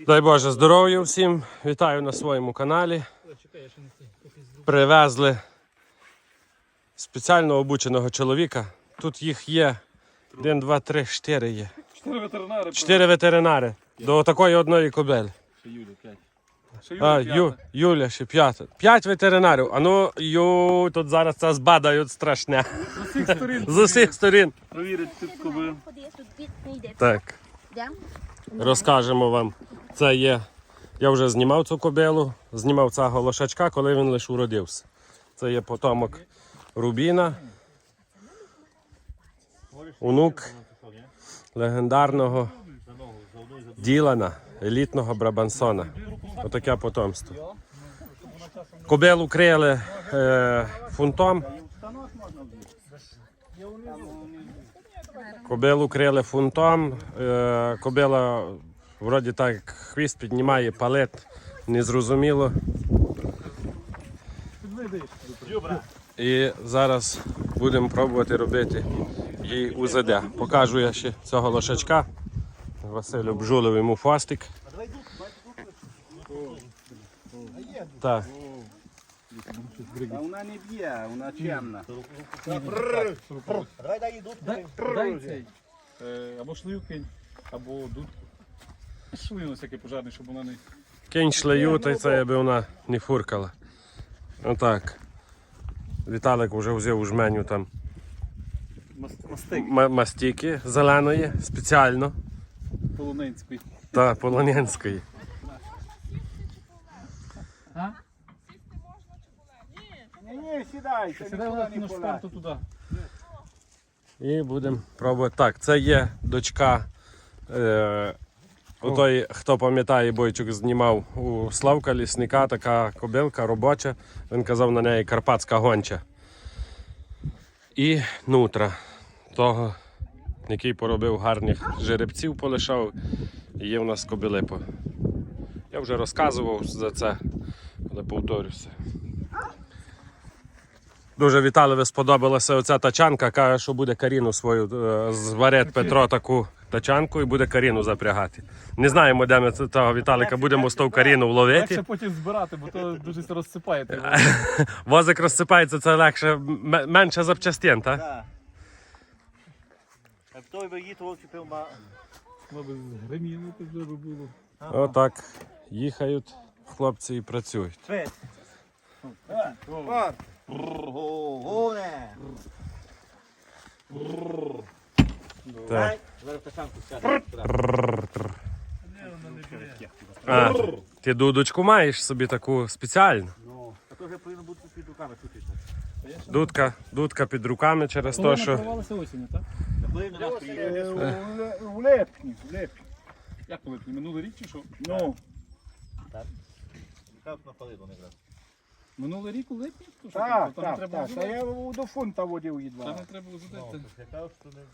Дай Боже здоров'я всім. Вітаю на своєму каналі. Привезли спеціально обученого чоловіка. Тут їх є. Один, два, три, чотири є. Чотири ветеринари. Чотири ветеринари. До такої одної кобелі. А, Ю, Юля ще п'ята. П'ять ветеринарів. А ну, ю, тут зараз це збадають страшне. З усіх сторін. З усіх сторін. Провірить тут коби. Так. Розкажемо вам. Це є. Я вже знімав цю кобилу, знімав цього лошачка, коли він лише уродився. Це є потомок Рубіна. Онук легендарного Ділана, елітного Брабансона. Отаке потомство. Кобилу крили е, фунтом. Кобилу крили фунтом. Е, кобила вроді так хвіст піднімає палет, незрозуміло. І зараз будемо пробувати робити їй УЗД. Покажу я ще цього лошачка. Василю бжулив йому фастик. Так. А вона не б'є, вона чемна. Дай цей. Е, Або шлею кинь, або дудку. Шлину всякий пожарний, щоб вона не... Кінь шлею, та й це аби вона не фуркала. Отак. Віталик вже взяв у жменю там Мастик м- мастики зеленої спеціально полонинський. та полонянської. Ні, ні, сідайте, Сідай нікуди вона не на полазь. штарту туди. І будемо пробувати. Так, це є дочка. Е, отой, хто пам'ятає, Бойчук знімав у Славка лісника, така кобилка робоча. Він казав на неї карпатська гонча. І нутра того, який поробив гарних жеребців, полишав. І є в нас кобилипо. Я вже розказував за це, але повторюся. Дуже Віталові сподобалася оця тачанка. Каже, що буде Каріну свою е, зварить Петро таку тачанку і буде Каріну запрягати. Не знаємо, де ми того Віталика будемо з того Каріну Легше вловити. потім збирати, бо то дуже розсипає. Возик розсипається, це легше, м- менше запчастин, так? Так. А той би їхав, чіпив ма... Воно би згриміло, вже би було. Отак їхають хлопці і працюють. Цвет. Так. А, ти дудочку маєш собі таку спеціальну. Ну, то вже повинно бути під руками чути. Дудка, дудка під руками через те, що. осінню, так? Е, приїде, в- В липні, в липні. Як коли минулий рік чи що? Ну, так. Минулий рік у липні? То що, так, там не так, треба так. Та я до фунта водив Там не треба що не...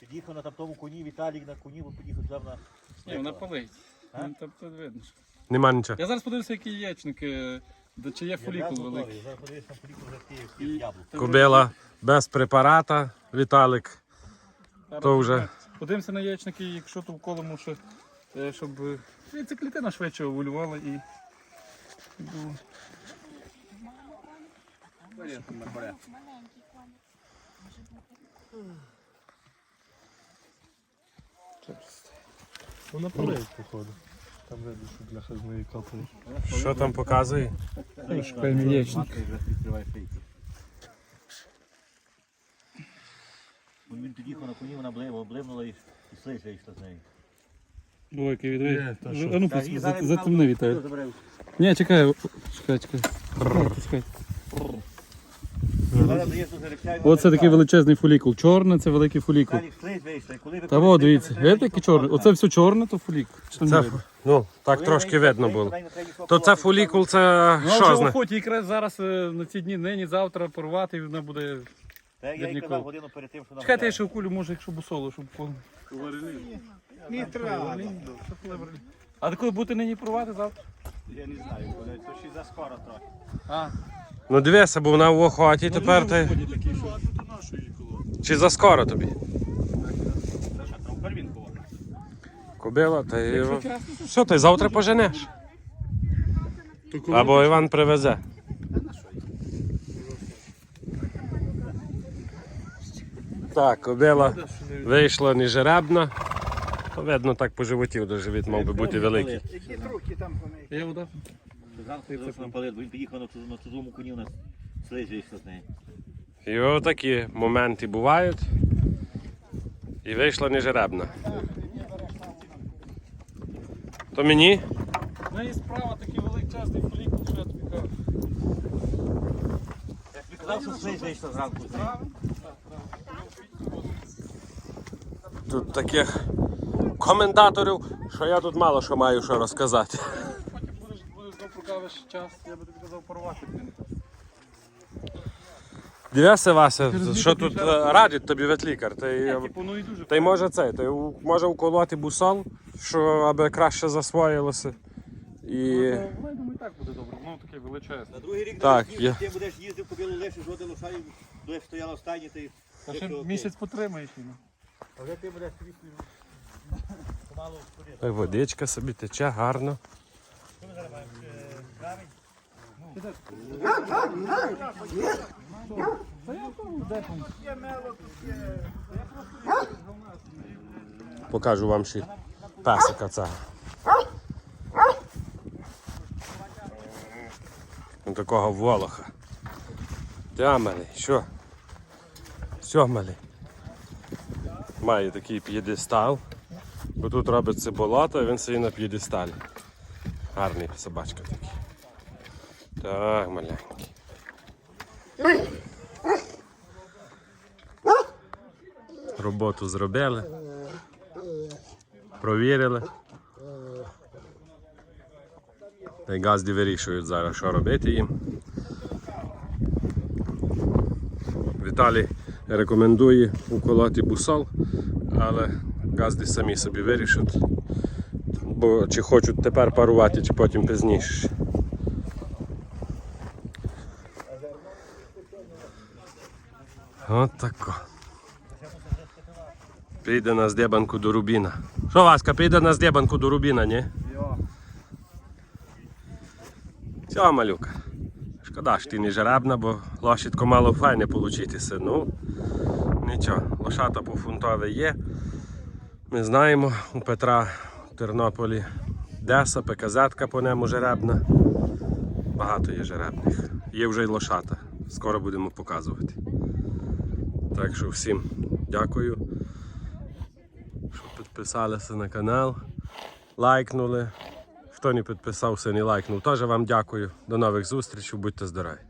Під'їхав на тому коні, Віталік на коні, бо під'їхав туди на... Ні, вона палить. А? Ну, Там видно. що. Нема нічого. Я зараз подивився, які яєчники, де чи є фолікул великий. Зараз подивись на фолікул вже Київ, яблук. Кобила без препарата, Віталик. То вже. Подивимося на яєчники, якщо то вколимо, що, е, щоб е, ця клітина швидше овулювала і і було. Вона палить, походу. Там видно, що бляха з неї капає. Що там показує? Бо Він під'їхав на коні, вона облимнула і, слизь вийшла з неї. Ой, який відвій. Є. А ну, затемни, Віталій Віталій. Ні, чекай, чекай, чекай. Чекайте, чекайте. Зараз заїзд до жеребця, Оце такий величезний фолікул. Чорне це великий фолікул. Та во, дивіться, видите, який чорний? Оце все чорне, то фолікул. Чи не Це, видно? ну, так трошки видно було. То це фолікул, це Ну, що вже зна? охоті якраз зараз е, на ці дні, нині, завтра порвати, і вона буде. Я їй казав годину перед тим, що нам Чекайте, я ще окулю, може, якщо бусоло, щоб по. Не треба. А коли будете нині порвати завтра? Я не знаю, коли то ще заскоро трохи. А, Ну дивися, бо вона в охоті тепер ти. Чи заскоро тобі? Що, кобила, та й то ти завтра поженеш. Або Іван привезе. Так, кобила вийшла нежеребна. То видно так по животі, до живіт мав би бути великий. Які трохи там є Зранку він поїхав на ту- на чужому коні, у нас слизь вийшла з неї. І от такі моменти бувають. І вийшла нежеребна. То мені? В неї справа такий величезний фолікул, що я тобі кажу. Я тобі казав, що слизь вийшла зранку з неї. Тут таких коментаторів, що я тут мало що маю що розказати. Потім будеш, будеш знов прокавиш час, я би тобі казав порвати. Дивися, Вася, що тут е, радить тобі ветлікар. Ти, Типу, ну і дуже та й може це, ти у- може уколоти бусол, що аби краще засвоїлося. І Ну, Воно, я думаю, так буде добре, воно таке величезне. На другий рік Так, так, є. ти будеш їздив, кобилу лишиш, жоден лошаю, будеш стояла в стайні, ти... Та ще місяць потримаєш її. А вже ти будеш собі помалу входити. Ой, водичка собі тече гарно. Покажу вам ще песика цього. Ну, Такого волоха. Та, що? Малий? Має такий п'єдестал. Бо тут робиться болото, а він собі на п'єдесталі. Гарний собачка. Так, маленький. Роботу зробили. Провірили. Та й газді вирішують зараз, що робити їм. Віталій рекомендує уколоти бусол, але газди самі собі вирішать. Бо чи хочуть тепер парувати, чи потім пізніше. От тако. Піде на здебанку до Рубіна. Що, Васька, піде на здебанку до Рубіна, ні? Все, малюка. Шкода, що ти не жеребна, бо лошадко мало файне получитися. Ну, нічого, лошата по фунтове є. Ми знаємо, у Петра в Тернополі Деса, ПКЗ по ньому жеребна. Багато є жеребних. Є вже й лошата. Скоро будемо показувати. Так що всім дякую, що підписалися на канал, лайкнули. Хто не підписався, не лайкнув, теж вам дякую. До нових зустрічей, будьте здорові.